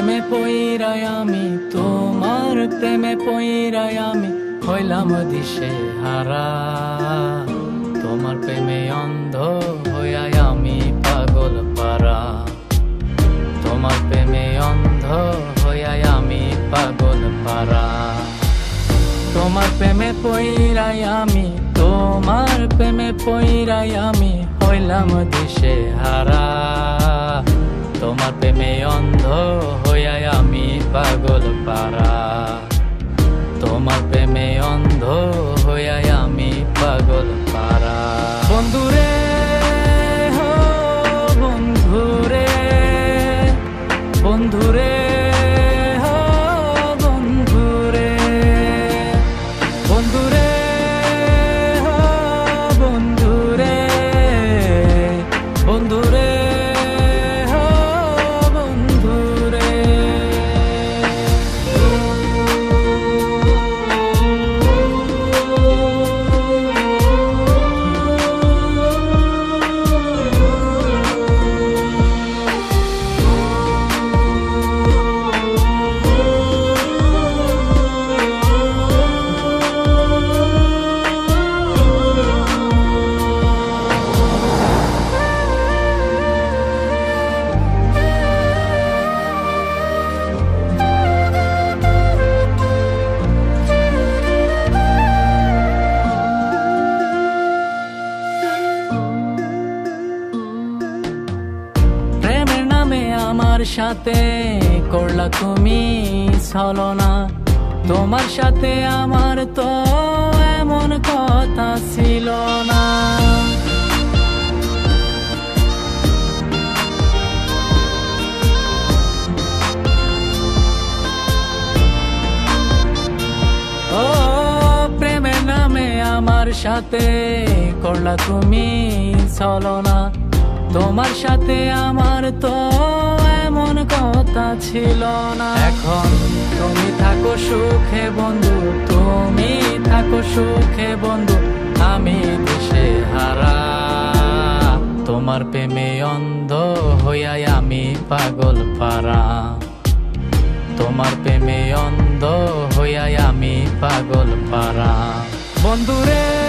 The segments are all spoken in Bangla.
প্রেমে পইরাই আমি, তোমার প্রেমে পইরাই আমি, হইলাম দিশে হারা। তোমার প্রেমে অন্ধ হইয়াই আমি পাগল পারা। তোমার প্রেমে অন্ধ হইয়াই আমি পাগল পারা। তোমার প্রেমে পইরাই আমি, তোমার প্রেমে পইরাই আমি, হইলাম দিশে হারা। তোমার প্রেমে অন্ধ হইয়া আমি পাগল পারা তোমার প্রেমে অন্ধ হইয়া আমি পাগল সাথে করলা তুমি ছলনা তোমার সাথে আমার তো এমন কথা ছিল না। ও, প্রেমের নামে আমার সাথে করলা তুমি চলো না। তোমার সাথে আমার তো কথা ছিল না। এখন তুমি থাকো সুখে বন্ধু, তুমি থাকো সুখে বন্ধু, আমি দেশে হারা। তোমার প্রেমে অন্ধ হইয়াই আমি পাগল পারা। তোমার প্রেমে অন্ধ হইয়াই আমি পাগল পারা। বন্ধুরে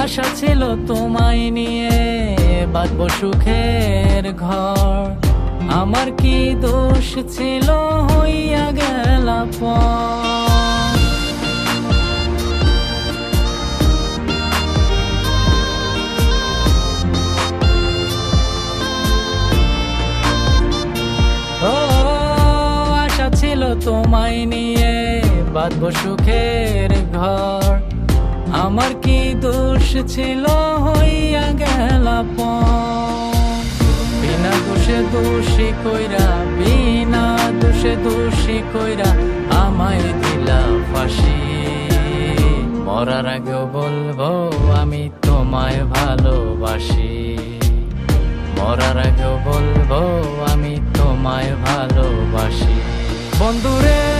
আশা ছিল তোমায় নিয়ে বাঁধব সুখের ঘর। আমার কি দোষ ছিল হইয়া গেল আশা ছিল তোমায় নিয়ে বাঁধব সুখের ঘর। আমার কি দোষ ছিল হইয়া গেল। বিনা দোষে দোষী কইরা, বিনা দোষে দোষী কইরা আমায় দিলা ফাঁসি। মরার আগেও বলব, আমি তোমায় ভালোবাসি। মরার আগেও বলব, আমি তোমায় ভালোবাসি। বন্ধুরে